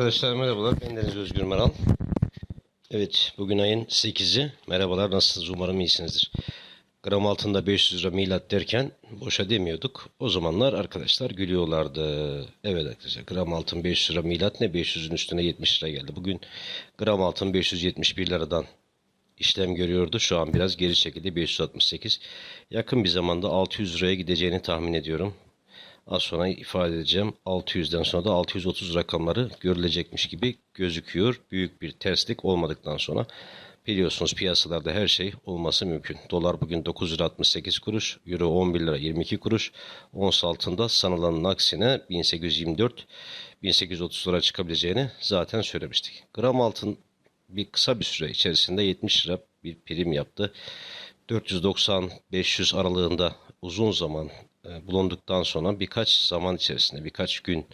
Arkadaşlar merhabalar. Ben Deniz Özgür Meral. Evet bugün ayın 8'i. Merhabalar nasılsınız? Umarım iyisinizdir. Gram altında 500 lira milat derken boşa demiyorduk. O zamanlar arkadaşlar gülüyorlardı. Evet arkadaşlar gram altın 500 lira milat ne 500'ün üstüne 70 lira geldi. Bugün gram altın 571 liradan işlem görüyordu. Şu an biraz geri çekildi 568. Yakın bir zamanda 600 liraya gideceğini tahmin ediyorum. Az sonra ifade edeceğim. 600'den sonra da 630 rakamları görülecekmiş gibi gözüküyor. Büyük bir terslik olmadıktan sonra biliyorsunuz piyasalarda her şey olması mümkün. Dolar bugün 9 lira 68 kuruş, Euro 11 lira 22 kuruş. Ons altında sanılanın aksine 1824 1830 lira çıkabileceğini zaten söylemiştik. Gram altın bir kısa bir süre içerisinde 70 lira bir prim yaptı. 490-500 aralığında uzun zaman bulunduktan sonra birkaç zaman içerisinde, birkaç gün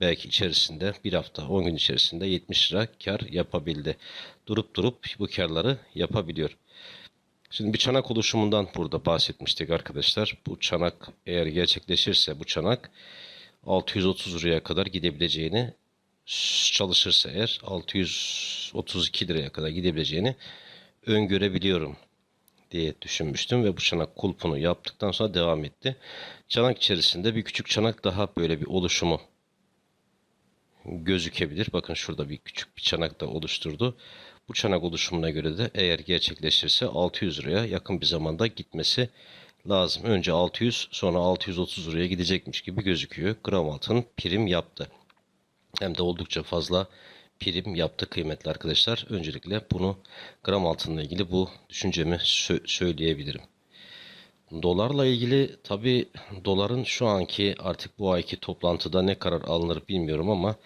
belki içerisinde, bir hafta, 10 gün içerisinde 70 lira kar yapabildi. Durup durup bu karları yapabiliyor. Şimdi bir çanak oluşumundan burada bahsetmiştik arkadaşlar. Bu çanak eğer gerçekleşirse bu çanak 630 liraya kadar gidebileceğini çalışırsa eğer 632 liraya kadar gidebileceğini öngörebiliyorum diye düşünmüştüm ve bu çanak kulpunu yaptıktan sonra devam etti. Çanak içerisinde bir küçük çanak daha böyle bir oluşumu gözükebilir. Bakın şurada bir küçük bir çanak da oluşturdu. Bu çanak oluşumuna göre de eğer gerçekleşirse 600 liraya yakın bir zamanda gitmesi lazım. Önce 600 sonra 630 liraya gidecekmiş gibi gözüküyor. Gram altın prim yaptı. Hem de oldukça fazla prim yaptı kıymetli arkadaşlar. Öncelikle bunu gram altınla ilgili bu düşüncemi sö- söyleyebilirim. Dolarla ilgili tabi doların şu anki artık bu ayki toplantıda ne karar alınır bilmiyorum ama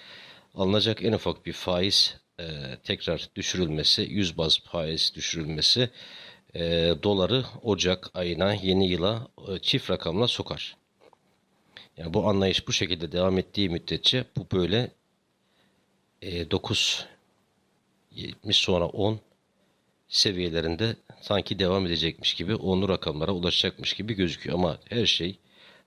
alınacak en ufak bir faiz e, tekrar düşürülmesi, 100 baz faiz düşürülmesi e, doları Ocak ayına yeni yıla e, çift rakamla sokar. Yani bu anlayış bu şekilde devam ettiği müddetçe bu böyle e, 9 70 sonra 10 seviyelerinde sanki devam edecekmiş gibi onlu rakamlara ulaşacakmış gibi gözüküyor ama her şey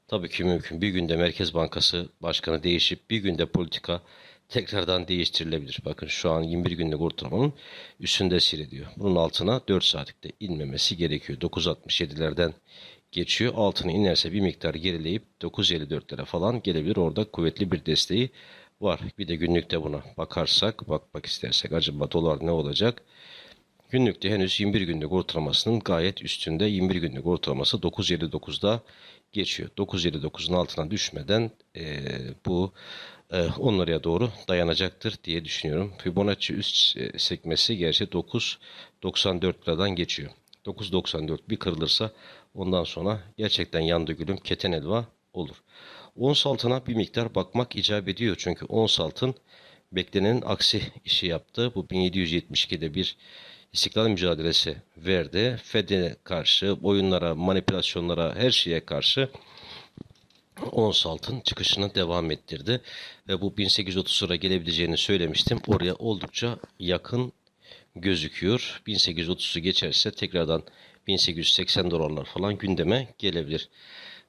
tabii ki mümkün. Bir günde Merkez Bankası Başkanı değişip bir günde politika tekrardan değiştirilebilir. Bakın şu an 21 günlük ortalamanın üstünde seyrediyor. Bunun altına 4 saatlikte inmemesi gerekiyor. 9.67'lerden geçiyor. Altına inerse bir miktar gerileyip 9.54'lere falan gelebilir. Orada kuvvetli bir desteği var. Bir de günlükte buna bakarsak, bakmak istersek acaba dolar ne olacak? Günlükte henüz 21 günlük ortalamasının gayet üstünde. 21 günlük ortalaması 9.59'da geçiyor. 9.59'un altına düşmeden e, bu e, 10 liraya doğru dayanacaktır diye düşünüyorum. Fibonacci üst e, sekmesi gerçi 9.94 liradan geçiyor. 9.94 bir kırılırsa ondan sonra gerçekten yandı gülüm keten elva olur. Ons altına bir miktar bakmak icap ediyor. Çünkü ons altın beklenenin aksi işi yaptı. Bu 1772'de bir istiklal mücadelesi verdi. Fed'e karşı, oyunlara, manipülasyonlara, her şeye karşı ons altın çıkışını devam ettirdi. Ve bu 1830 lira gelebileceğini söylemiştim. Oraya oldukça yakın gözüküyor. 1830'u geçerse tekrardan 1880 dolarlar falan gündeme gelebilir.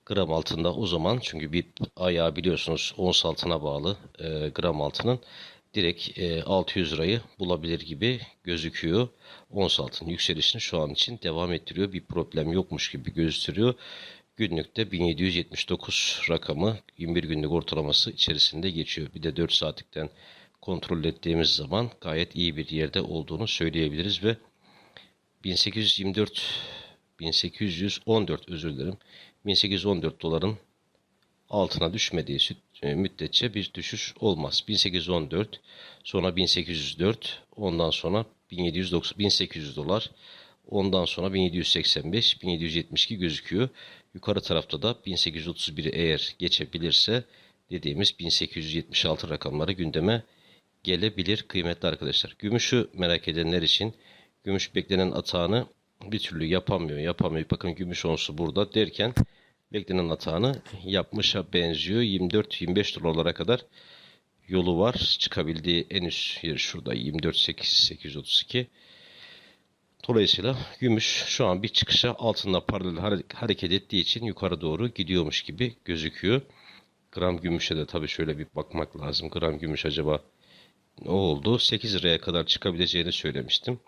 Gram altında o zaman çünkü bir ayağı biliyorsunuz ons altına bağlı e, gram altının direkt e, 600 lirayı bulabilir gibi gözüküyor. Ons altın yükselişini şu an için devam ettiriyor. Bir problem yokmuş gibi gösteriyor. Günlükte 1779 rakamı 21 günlük ortalaması içerisinde geçiyor. Bir de 4 saatlikten kontrol ettiğimiz zaman gayet iyi bir yerde olduğunu söyleyebiliriz ve 1824 1814 özür dilerim 1814 doların altına düşmediği e, müddetçe bir düşüş olmaz. 1814 sonra 1804 ondan sonra 1790 1800 dolar ondan sonra 1785 1772 gözüküyor. Yukarı tarafta da 1831'i eğer geçebilirse dediğimiz 1876 rakamları gündeme gelebilir kıymetli arkadaşlar. Gümüşü merak edenler için gümüş beklenen atağını bir türlü yapamıyor, yapamıyor. Bakın gümüş onsu burada derken beklenen atağını yapmışa benziyor. 24-25 dolarlara kadar yolu var. Çıkabildiği en üst yer şurada 24.832. Dolayısıyla gümüş şu an bir çıkışa altında paralel hareket ettiği için yukarı doğru gidiyormuş gibi gözüküyor. Gram gümüşe de tabii şöyle bir bakmak lazım. Gram gümüş acaba ne oldu? 8 liraya kadar çıkabileceğini söylemiştim.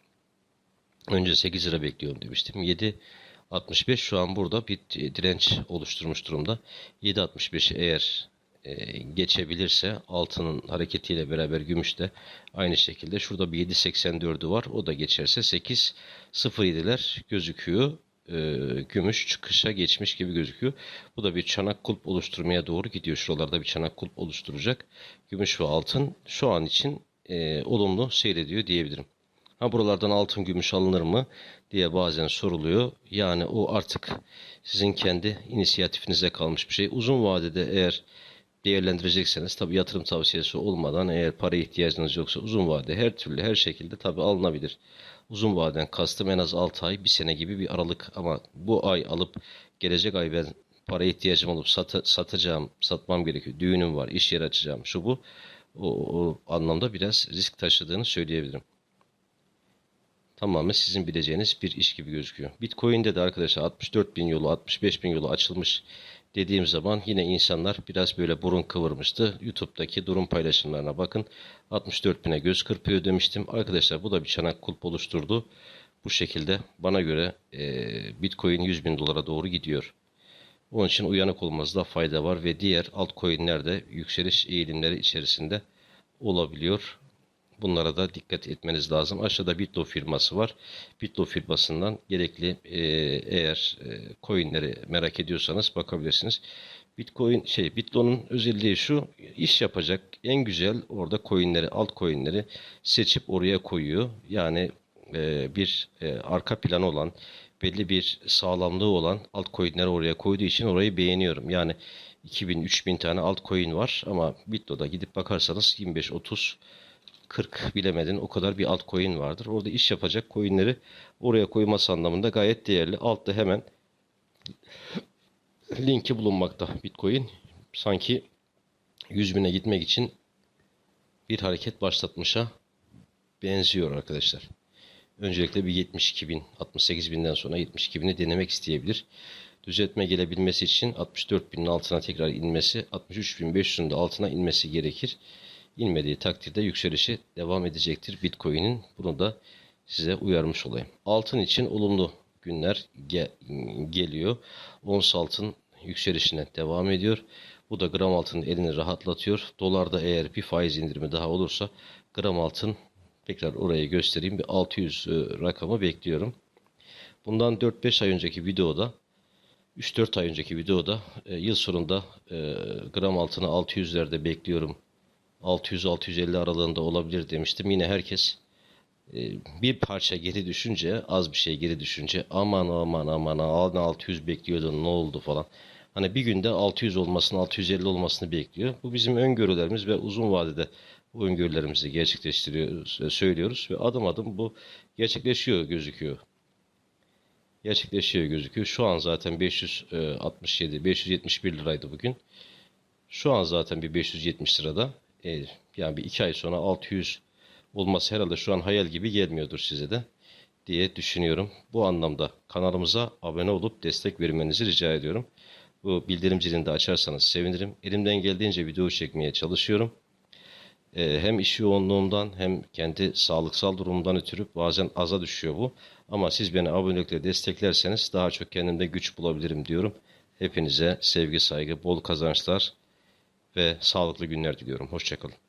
Önce 8 lira bekliyorum demiştim. 7.65 şu an burada bir direnç oluşturmuş durumda. 7.65'i eğer e, geçebilirse altının hareketiyle beraber gümüş de aynı şekilde şurada bir 7.84'ü var. O da geçerse 8.07'ler gözüküyor. E, gümüş çıkışa geçmiş gibi gözüküyor. Bu da bir çanak kulp oluşturmaya doğru gidiyor. Şuralarda bir çanak kulp oluşturacak. Gümüş ve altın şu an için e, olumlu seyrediyor diyebilirim. Ha buralardan altın gümüş alınır mı diye bazen soruluyor. Yani o artık sizin kendi inisiyatifinize kalmış bir şey. Uzun vadede eğer değerlendirecekseniz tabi yatırım tavsiyesi olmadan eğer para ihtiyacınız yoksa uzun vade her türlü her şekilde tabi alınabilir. Uzun vadeden kastım en az 6 ay bir sene gibi bir aralık ama bu ay alıp gelecek ay ben para ihtiyacım olup sat satacağım satmam gerekiyor. Düğünüm var iş yeri açacağım şu bu o, o anlamda biraz risk taşıdığını söyleyebilirim tamamen sizin bileceğiniz bir iş gibi gözüküyor. Bitcoin'de de arkadaşlar 64 bin yolu 65 bin yolu açılmış dediğim zaman yine insanlar biraz böyle burun kıvırmıştı. YouTube'daki durum paylaşımlarına bakın. 64 bine göz kırpıyor demiştim. Arkadaşlar bu da bir çanak kulp oluşturdu. Bu şekilde bana göre e, Bitcoin 100 bin dolara doğru gidiyor. Onun için uyanık olmanızda fayda var ve diğer altcoin'lerde yükseliş eğilimleri içerisinde olabiliyor. Bunlara da dikkat etmeniz lazım. Aşağıda Bitlo firması var. Bitlo firmasından gerekli e, eğer e, coinleri merak ediyorsanız bakabilirsiniz. Bitcoin şey Bitlo'nun özelliği şu iş yapacak en güzel orada coinleri alt coinleri seçip oraya koyuyor. Yani e, bir e, arka planı olan belli bir sağlamlığı olan altcoin'leri oraya koyduğu için orayı beğeniyorum. Yani 2000-3000 tane altcoin var ama Bitlo'da gidip bakarsanız 25-30 40 bilemedin o kadar bir altcoin vardır. Orada iş yapacak coinleri oraya koyması anlamında gayet değerli. Altta hemen linki bulunmakta Bitcoin. Sanki 100 bine gitmek için bir hareket başlatmışa benziyor arkadaşlar. Öncelikle bir 72 bin, 68 binden sonra 72 bini denemek isteyebilir. Düzeltme gelebilmesi için 64 binin altına tekrar inmesi, 63 bin 500'ün de altına inmesi gerekir inmediği takdirde yükselişi devam edecektir Bitcoin'in. Bunu da size uyarmış olayım. Altın için olumlu günler ge geliyor. Ons altın yükselişine devam ediyor. Bu da gram altının elini rahatlatıyor. Dolarda eğer bir faiz indirimi daha olursa gram altın tekrar oraya göstereyim bir 600 e, rakamı bekliyorum. Bundan 4-5 ay önceki videoda 3-4 ay önceki videoda e, yıl sonunda e, gram altını 600'lerde bekliyorum 600-650 aralığında olabilir demiştim. Yine herkes e, bir parça geri düşünce, az bir şey geri düşünce aman aman aman 600 bekliyordun ne oldu falan. Hani bir günde 600 olmasını, 650 olmasını bekliyor. Bu bizim öngörülerimiz ve uzun vadede bu öngörülerimizi gerçekleştiriyoruz ve söylüyoruz ve adım adım bu gerçekleşiyor gözüküyor. Gerçekleşiyor gözüküyor. Şu an zaten 567, 571 liraydı bugün. Şu an zaten bir 570 lirada. E, yani bir iki ay sonra 600 olması herhalde şu an hayal gibi gelmiyordur size de diye düşünüyorum. Bu anlamda kanalımıza abone olup destek vermenizi rica ediyorum. Bu bildirim zilini de açarsanız sevinirim. Elimden geldiğince video çekmeye çalışıyorum. Ee, hem iş yoğunluğumdan hem kendi sağlıksal durumumdan ötürü bazen aza düşüyor bu. Ama siz beni abonelikle desteklerseniz daha çok kendimde güç bulabilirim diyorum. Hepinize sevgi, saygı, bol kazançlar ve sağlıklı günler diliyorum. Hoşçakalın.